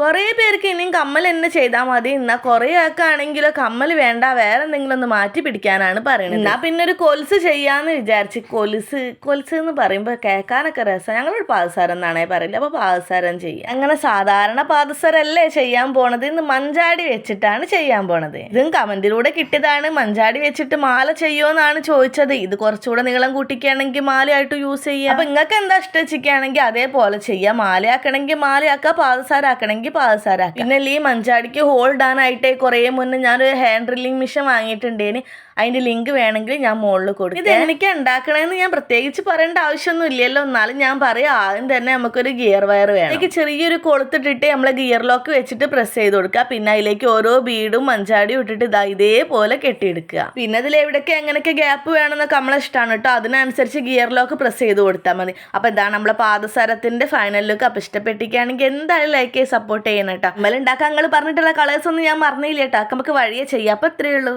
കുറേ പേർക്ക് ഇനിയും കമ്മൽ തന്നെ ചെയ്താൽ മതി. എന്നാൽ കുറേ ആൾക്ക് കമ്മൽ വേണ്ട വേറെ എന്തെങ്കിലും ഒന്ന് മാറ്റി പിടിക്കാനാണ് പറയുന്നത് എന്നാ പിന്നെ ഒരു കൊലുസ് ചെയ്യാന്ന് വിചാരിച്ച് കൊലുസ് കൊലുസ് എന്ന് പറയുമ്പോൾ കേൾക്കാനൊക്കെ രസം. ഞങ്ങളൊരു പാദസരം എന്നാണേ പറയില്ല അപ്പോൾ പാദസരം ചെയ്യാം. അങ്ങനെ സാധാരണ പാദസരല്ലേ ചെയ്യാൻ പോണത്. ഇന്ന് മഞ്ചാടി വെച്ചിട്ടാണ് ചെയ്യാൻ പോണത്. ഇതും കമന്റിലൂടെ കിട്ടിയതാണ്. മഞ്ചാടി വെച്ചിട്ട് മാല ചെയ്യുമോന്നാണ് ചോദിച്ചത്. ഇത് കുറച്ചുകൂടെ നീളം കൂട്ടിക്കുകയാണെങ്കിൽ മാലയായിട്ട് യൂസ് ചെയ്യാം. അപ്പൊ നിങ്ങൾക്ക് എന്താ ഇഷ്ടം വെച്ചിരിക്കുകയാണെങ്കിൽ അതേപോലെ ചെയ്യാം. മാലയാക്കണമെങ്കിൽ മാലയാക്കുക പാദസാരാക്കണമെങ്കിൽ പാദസാരാക്കുക പിന്നെ ഈ മഞ്ചാടിക്ക് ഹോൾഡ് ഇടാനായിട്ട് കുറേ മുന്നേ ഞാനൊരു ഹാൻഡ് ഡ്രില്ലിംഗ് മെഷീൻ വാങ്ങിയിട്ടുണ്ടേന്. അതിന്റെ ലിങ്ക് വേണമെങ്കിൽ ഞാൻ മുകളിൽ കൊടുക്കും. ഇത് എനിക്ക് ഉണ്ടാക്കണമെന്ന് ഞാൻ പ്രത്യേകിച്ച് പറയേണ്ട ആവശ്യമൊന്നും ഇല്ലല്ലോ എന്നാലും ഞാൻ പറയാം ആദ്യം തന്നെ നമുക്കൊരു ഗിയർ വയർ വേണം. എനിക്ക് ചെറിയൊരു കൊളുത്തിട്ടിട്ട് നമ്മൾ ഗിയർ ലോക്ക് വെച്ചിട്ട് പ്രസ് ചെയ്ത് കൊടുക്കുക. പിന്നെ അതിലേക്ക് ഓരോ ബീഡും മഞ്ചാടിയും ഇട്ടിട്ട് ഇതാ ഇതേപോലെ കെട്ടിയെടുക്കുക. പിന്നെ അതിൽ എവിടെയൊക്കെ എങ്ങനെയൊക്കെ ഗ്യാപ്പ് വേണമെന്നൊക്കെ നമ്മളെ ഇഷ്ടമാണ് കേട്ടോ. അതിനനുസരിച്ച് ഗിയർ ലോക്ക് പ്രസ് ചെയ്ത് കൊടുത്താൽ മതി. അപ്പോൾ ഇതാണ് നമ്മളെ പാദസരത്തിന്റെ ഫൈനൽ ലുക്ക് അപ്പോൾ ഇഷ്ടപ്പെട്ടിരിക്കുകയാണെങ്കിൽ എന്തായാലും ലൈക്ക് ചെയ്ത് സപ്പോർട്ട് ചെയ്യണം കേട്ടോ നിങ്ങൾ പറഞ്ഞിട്ടുള്ള കളേഴ്സ് ഒന്നും ഞാൻ മറന്നില്ല കേട്ടോ നമുക്ക് വഴിയേ ചെയ്യാം. അപ്പോൾ ഇത്രയേ ഉള്ളൂ.